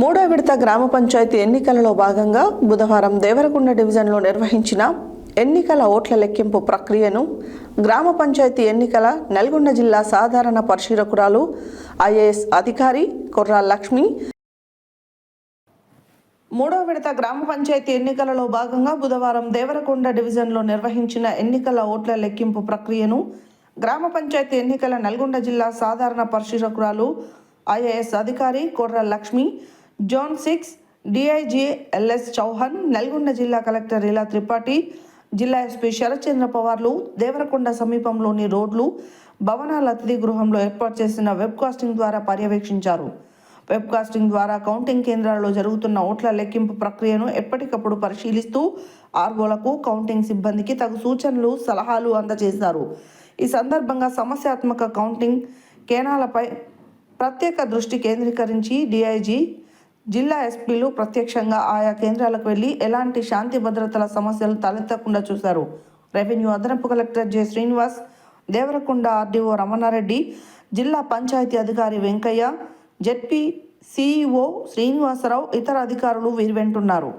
మూడో విడత గ్రామ పంచాయతీ ఎన్నికలలో భాగంగా బుధవారం దేవరకొండ డివిజన్లో నిర్వహించిన ఎన్నికల ఓట్ల లెక్కింపు ప్రక్రియను గ్రామ పంచాయతీ ఎన్నికల నల్గొండ జిల్లా సాధారణ పరిశీలకురాలు ఐఏఎస్ అధికారి కొర్రా లక్ష్మి. మూడో విడత గ్రామ పంచాయతీ ఎన్నికలలో భాగంగా బుధవారం దేవరకొండ డివిజన్లో నిర్వహించిన ఎన్నికల ఓట్ల లెక్కింపు ప్రక్రియను గ్రామ పంచాయతీ ఎన్నికల నల్గొండ జిల్లా సాధారణ పరిశీలకురాలు ఐఏఎస్ అధికారి Korra Lakshmi zone six DIG L S Chauhan Nalgonda జిల్లా కలెక్టర్ ఇలా త్రిపాఠి జిల్లా ఎస్పీ శరత్చంద్ర పవార్లు దేవరకొండ సమీపంలోని రోడ్లు భవనాల అతిథి గృహంలో ఏర్పాటు చేసిన వెబ్ కాస్టింగ్ ద్వారా పర్యవేక్షించారు. వెబ్ కాస్టింగ్ ద్వారా కౌంటింగ్ కేంద్రాల్లో జరుగుతున్న ఓట్ల లెక్కింపు ప్రక్రియను ఎప్పటికప్పుడు పరిశీలిస్తూ ఆర్గోలకు కౌంటింగ్ సిబ్బందికి తగు సూచనలు సలహాలు అందజేశారు. ఈ సందర్భంగా సమస్యాత్మక కౌంటింగ్ కేనాలపై ప్రత్యేక దృష్టి కేంద్రీకరించి డిఐజీ జిల్లా ఎస్పీలు ప్రత్యక్షంగా ఆయా కేంద్రాలకు వెళ్ళి ఎలాంటి శాంతి భద్రతల సమస్యలు తలెత్తకుండా చూశారు. రెవెన్యూ అదనపు collector J Srinivas Devarakonda RDO Ramanareddy జిల్లా పంచాయతీ అధికారి వెంకయ్య జెడ్పీ సిఇఓ శ్రీనివాసరావు ఇతర అధికారులు వీరు వెంటున్నారు.